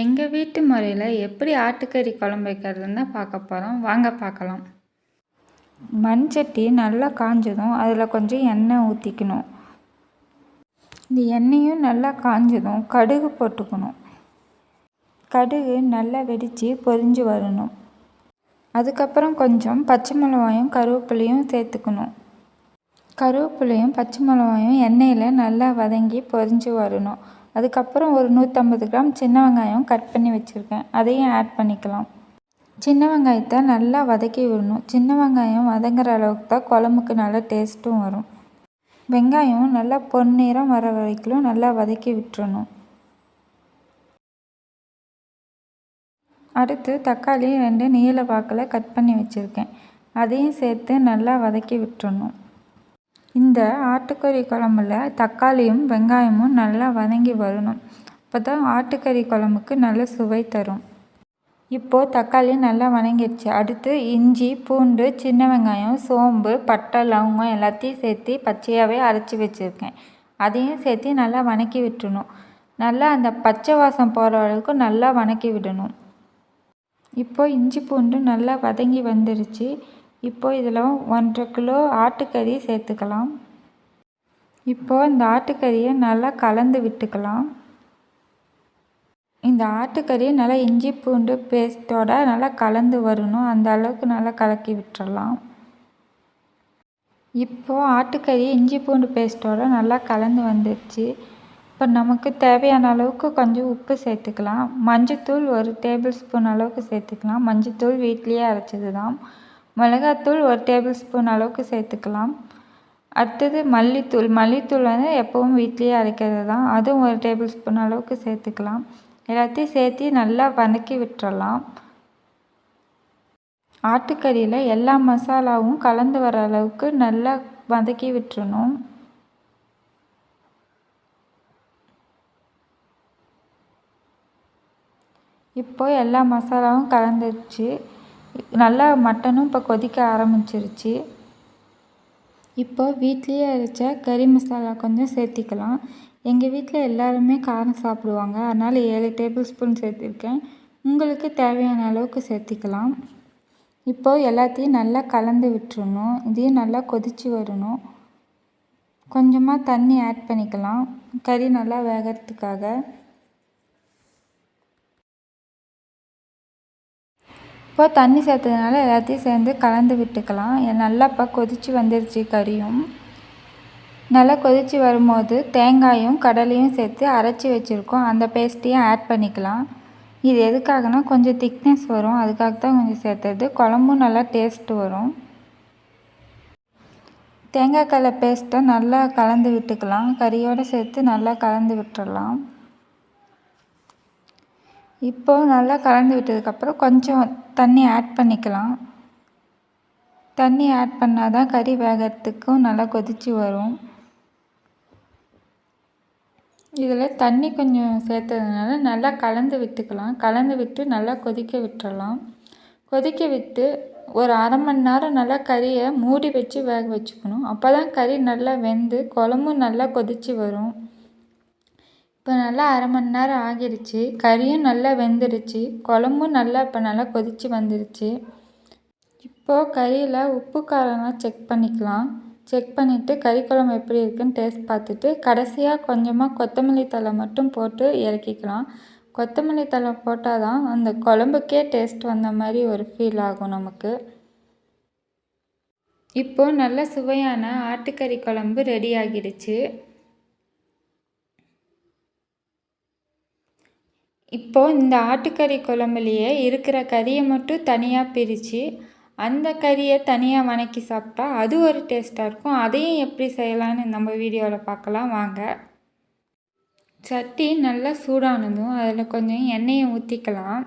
எங்கள் வீட்டு முறையில் எப்படி ஆட்டுக்கறி குழம்பு வைக்கிறதுன்னு தான் பார்க்க போகிறோம் வாங்க பார்க்கலாம். மண் சட்டி நல்லா காஞ்சதும் அதில் கொஞ்சம் எண்ணெய் ஊற்றிக்கணும் இந்த எண்ணெயும் நல்லா காஞ்சதும் கடுகு போட்டுக்கணும். கடுகு நல்லா வெடித்து பொரிஞ்சு வரணும். அதுக்கப்புறம் கொஞ்சம் பச்சை மிளகாயும் கருவேப்பிலையும் சேர்த்துக்கணும். கருவேப்பிலையும் பச்சை மிளகாயும் எண்ணெயில் நல்லா வதங்கி பொரிஞ்சு வரணும். அதுக்கப்புறம் ஒரு நூற்றம்பது கிராம் சின்ன வெங்காயம் கட் பண்ணி வச்சுருக்கேன். அதையும் ஆட் பண்ணிக்கலாம். சின்ன வெங்காயத்தை நல்லா வதக்கி விடணும். சின்ன வெங்காயம் வதங்குற அளவுக்கு தான் குழம்புக்கு நல்லா டேஸ்ட்டும் வரும். வெங்காயம் நல்லா பொன்னிறம் வர வரைக்கும் நல்லா வதக்கி விட்டுறணும். அடுத்து தக்காளி ரெண்டு நீல பாக்கில் கட் பண்ணி வச்சுருக்கேன். அதையும் சேர்த்து நல்லா வதக்கி விட்டுறணும். இந்த ஆட்டுக்கறி குழம்புல தக்காளியும் வெங்காயமும் நல்லா வதங்கி வரணும். அப்போ தான் ஆட்டுக்கறி குழம்புக்கு நல்ல சுவை தரும். இப்போது தக்காளி நல்லா வதங்கிடுச்சு அடுத்து இஞ்சி பூண்டு சின்ன வெங்காயம் சோம்பு பட்டை லவங்கம் எல்லாத்தையும் சேர்த்து பச்சையாகவே அரைச்சி வச்சுருக்கேன். அதையும் சேர்த்து நல்லா வதக்கி விட்டுணும். நல்லா அந்த பச்சை வாசம் போகிற அளவுக்கு நல்லா வதக்கி விடணும். இப்போது இஞ்சி பூண்டு நல்லா வதங்கி வந்துருச்சு. இப்போது இதில் ஒன்றரை கிலோ ஆட்டுக்கறி சேர்த்துக்கலாம். இப்போது இந்த ஆட்டுக்கறியை நல்லா கலந்து விட்டுக்கலாம். இந்த ஆட்டுக்கறியை நல்லா இஞ்சி பூண்டு பேஸ்ட்டோட நல்லா கலந்து வரணும். அந்த அளவுக்கு நல்லா கலக்கி விட்டுறலாம். இப்போது ஆட்டுக்கறி இஞ்சி பூண்டு பேஸ்ட்டோட நல்லா கலந்து வந்துடுச்சு இப்போ நமக்கு தேவையான அளவுக்கு கொஞ்சம் உப்பு சேர்த்துக்கலாம். மஞ்சத்தூள் ஒரு டேபிள் ஸ்பூன் அளவுக்கு சேர்த்துக்கலாம். மஞ்சத்தூள் வீட்லேயே அரைச்சது தான் மிளகாத்தூள் ஒரு டேபிள் ஸ்பூன் அளவுக்கு சேர்த்துக்கலாம். அடுத்தது மல்லித்தூள். மல்லித்தூள் வந்து எப்போவும் வீட்லேயே அரைக்கிறது தான். அதுவும் ஒரு டேபிள் ஸ்பூன் அளவுக்கு சேர்த்துக்கலாம். எல்லாத்தையும் சேர்த்து நல்லா வதக்கி விட்டுறலாம். ஆட்டுக்கறியில் எல்லா மசாலாவும் கலந்து வர அளவுக்கு நல்லா வதக்கி விட்டுறணும். இப்போ எல்லா மசாலாவும் கலந்துருச்சு. நல்லா மட்டனும் இப்போ கொதிக்க ஆரம்பிச்சிருச்சு. இப்போ வீட்லேயே அரைச்ச கறி மசாலா கொஞ்சம் சேர்த்திக்கலாம். எங்கள் வீட்டில் எல்லாருமே காரம் சாப்பிடுவாங்க. அதனால் ஏழு டேபிள் ஸ்பூன் சேர்த்துருக்கேன். உங்களுக்கு தேவையான அளவுக்கு சேர்த்திக்கலாம். இப்போது எல்லாத்தையும் நல்லா கலந்து விட்டுறணும். இதையும் நல்லா கொதித்து வரணும். கொஞ்சமாக தண்ணி ஆட் பண்ணிக்கலாம். கறி நல்லா வேகிறதுக்காக. இப்போ தண்ணி சேர்த்ததுனால எல்லாத்தையும் சேர்ந்து கலந்து விட்டுக்கலாம். நல்லா இப்போ கொதித்து வந்துருச்சு கறியும் நல்லா கொதித்து வரும்போது தேங்காயும் கடலையும் சேர்த்து அரைச்சி வச்சுருக்கோம். அந்த பேஸ்ட்டையும் ஆட் பண்ணிக்கலாம். இது எதுக்காகனா கொஞ்சம் திக்னஸ் வரும். அதுக்காக தான் கொஞ்சம் சேர்த்தது. குழம்பும் நல்லா டேஸ்ட்டு வரும். தேங்காய் கடலை பேஸ்ட்டை நல்லா கலந்து விட்டுக்கலாம். கறியோடு சேர்த்து நல்லா கலந்து விட்டுறலாம். இப்போது நல்லா கலந்து விட்டதுக்கப்புறம் கொஞ்சம் தண்ணி ஆட் பண்ணிக்கலாம். தண்ணி ஆட் பண்ணால் தான் கறி வேகிறதுக்கும் நல்லா கொதித்து வரும். இதில் தண்ணி கொஞ்சம் சேர்த்ததுனால நல்லா கலந்து விட்டுக்கலாம். கலந்து விட்டு நல்லா கொதிக்க விட்டுறலாம். கொதிக்க விட்டு ஒரு அரை மணி நேரம் நல்லா கறியை மூடி வச்சு வேக வச்சுக்கணும். அப்போ தான் கறி நல்லா வெந்து குழம்பும் நல்லா கொதித்து வரும். இப்போ நல்லா அரை மணி நேரம் ஆகிடுச்சு. கறியும் நல்லா வெந்துருச்சு குழம்பும் நல்லா இப்போ நல்லா கொதித்து வந்துடுச்சு. இப்போது கறியில் உப்பு காரம்லாம் செக் பண்ணிக்கலாம். செக் பண்ணிவிட்டு கறி குழம்பு எப்படி இருக்குன்னு டேஸ்ட் பார்த்துட்டு கடைசியாக கொஞ்சமாக கொத்தமல்லி தழை மட்டும் போட்டு இறக்கிக்கலாம். கொத்தமல்லி தழை போட்டால் தான் அந்த குழம்புக்கே டேஸ்ட் வந்த மாதிரி ஒரு ஃபீல் ஆகும் நமக்கு. இப்போது நல்ல சுவையான ஆட்டுக்கறி குழம்பு ரெடி ஆகிடுச்சு. இப்போது இந்த ஆட்டுக்கறி குழம்புலையே இருக்கிற கறியை மட்டும் தனியாக பிரித்து அந்த கறியை தனியாக வணக்கி சாப்பிட்டா அது ஒரு டேஸ்ட்டாக இருக்கும். அதையும் எப்படி செய்யலான்னு நம்ம வீடியோவில் பார்க்கலாம். வாங்க. சட்டி நல்லா சூடானதும் அதில் கொஞ்சம் எண்ணெயை ஊற்றிக்கலாம்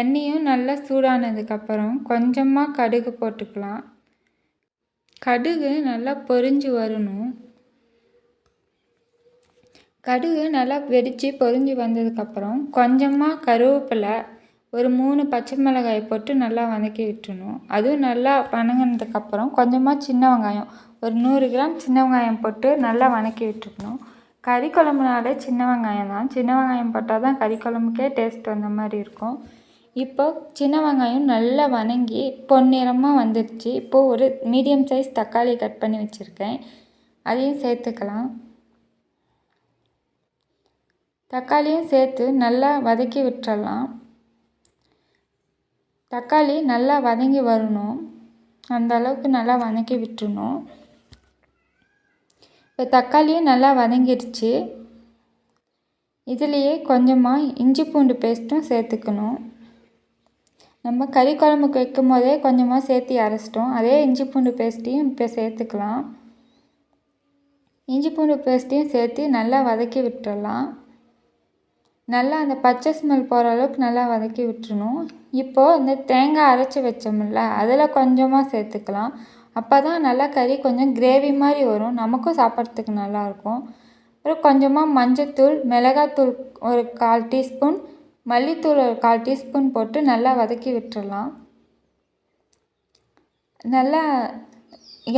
எண்ணெயும் நல்லா சூடானதுக்கப்புறம் கொஞ்சமாக கடுகு போட்டுக்கலாம். கடுகு நல்லா பொரிஞ்சு வரணும். கடுகு நல்லா வெடித்து பொரிஞ்சு வந்ததுக்கப்புறம் கொஞ்சமாக கருவேப்பிலை ஒரு மூணு பச்சை மிளகாய் போட்டு நல்லா வதக்கி விட்டுணும் அதுவும் நல்லா வதங்கினதுக்கப்புறம் கொஞ்சமாக சின்ன வெங்காயம் ஒரு நூறு கிராம் சின்ன வெங்காயம் போட்டு நல்லா வதக்கி விட்டுக்கணும் கறி குழம்புனாலே சின்ன வெங்காயம் தான். சின்ன வெங்காயம் போட்டால் தான் கறி குழம்புக்கே டேஸ்ட் வந்த மாதிரி இருக்கும். இப்போ சின்ன வெங்காயம் நல்லா வதங்கி பொன்னிறமாக வந்துடுச்சு இப்போது ஒரு மீடியம் சைஸ் தக்காளி கட் பண்ணி வச்சுருக்கேன். அதையும் சேர்த்துக்கலாம். தக்காளியும் சேர்த்து நல்லா வதக்கி விட்டுறலாம். தக்காளி நல்லா வதங்கி வரணும். அந்த அளவுக்கு நல்லா வதக்கி விட்டுணும் இப்போ தக்காளியும் நல்லா வதங்கிடுச்சு. இதுலேயே கொஞ்சமாக இஞ்சி பூண்டு பேஸ்ட்டும் சேர்த்துக்கணும். நம்ம கறி குழம்புக்கு வைக்கும் போதே கொஞ்சமாக சேர்த்து அரைச்சிட்டோம். அதே இஞ்சி பூண்டு பேஸ்ட்டையும் இப்போ சேர்த்துக்கலாம். இஞ்சி பூண்டு பேஸ்ட்டையும் சேர்த்து நல்லா வதக்கி விட்டுறலாம். நல்லா அந்த பச்சை ஸ்மெல் போகிற அளவுக்கு நல்லா வதக்கி விட்டுருணும் இப்போது இந்த தேங்காய் அரைச்சி வச்சோம்ல அதில் கொஞ்சமாக சேர்த்துக்கலாம். அப்போ தான் நல்லா கறி கொஞ்சம் கிரேவி மாதிரி வரும். நமக்கும் சாப்பிட்றதுக்கு நல்லாயிருக்கும் அப்புறம் கொஞ்சமாக மஞ்சத்தூள் மிளகாத்தூள் ஒரு கால் டீஸ்பூன் மல்லித்தூள் ஒரு கால் டீஸ்பூன் போட்டு நல்லா வதக்கி விட்டுறலாம். நல்லா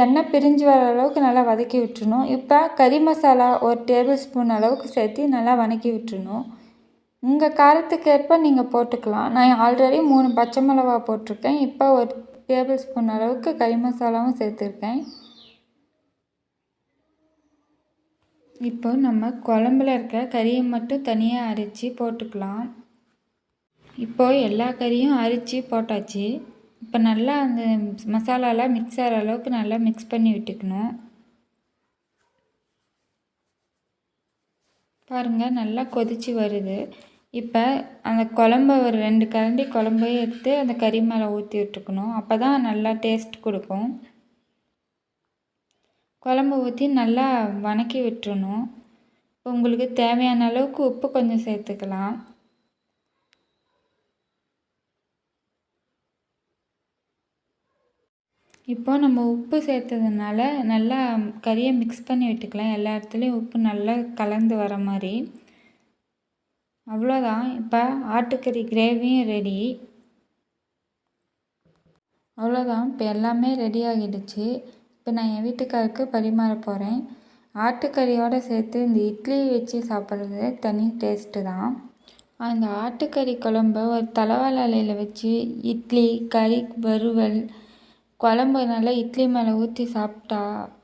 எண்ணெய் பிரிஞ்சு வர அளவுக்கு நல்லா வதக்கி விட்டுருணும் இப்போ கறி மசாலா ஒரு டேபிள் ஸ்பூன் அளவுக்கு சேர்த்து நல்லா வதக்கி விட்டுருணும் உங்கள் காரத்துக்கு ஏற்ப நீங்கள் போட்டுக்கலாம். நான் ஆல்ரெடி மூணு பச்சை மிளகா போட்டிருக்கேன். இப்போ ஒரு டேபிள் ஸ்பூன் அளவுக்கு கறி மசாலாவும் சேர்த்துருக்கேன். இப்போ நம்ம குழம்புல இருக்க கறியை மட்டும் தனியாக அரைச்சி போட்டுக்கலாம். இப்போது எல்லா கறியும் அரித்து போட்டாச்சு. இப்போ நல்லா அந்த மசாலாலாம் மிக்ஸ் ஆகிற அளவுக்கு நல்லா மிக்ஸ் பண்ணி விட்டுக்கணும். பாருங்கள் நல்லா கொதித்து வருது. இப்போ அந்த குழம்ப ஒரு ரெண்டு கரண்டி குழம்பையும் எடுத்து அந்த கறி மேலே ஊற்றி விட்டுருக்கணும். அப்போ தான் நல்லா டேஸ்ட் கொடுக்கும். குழம்பு ஊற்றி நல்லா வணக்கி விட்டுறணும். உங்களுக்கு தேவையான அளவுக்கு உப்பு கொஞ்சம் சேர்த்துக்கலாம். இப்போது நம்ம உப்பு சேர்த்ததுனால நல்லா கறியை மிக்ஸ் பண்ணி விட்டுக்கலாம். எல்லா இடத்துலையும் உப்பு நல்லா கலந்து வர மாதிரி. அவ்வளோதான். இப்போ ஆட்டுக்கறி கிரேவியும் ரெடி அவ்வளோதான். இப்போ எல்லாமே ரெடி ஆகிடுச்சு. இப்போ நான் என் வீட்டுக்காருக்கு பரிமாற போகிறேன் ஆட்டுக்கறியோடு சேர்த்து இந்த இட்லி வச்சு சாப்பிட்றது தனி டேஸ்ட்டு தான். அந்த ஆட்டுக்கறி குழம்ப ஒரு தலைவாழையில் வச்சு இட்லி கறி வறுவல் குழம்பு நல்லா இட்லி மேலே ஊற்றி சாப்பிட்டா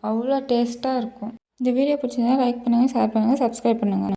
அவ்வளோ டேஸ்ட்டாக இருக்கும். இந்த வீடியோ பிடிச்சிருந்தா லைக் பண்ணுங்கள் ஷேர் பண்ணுங்கள் சப்ஸ்கிரைப் பண்ணுங்கள்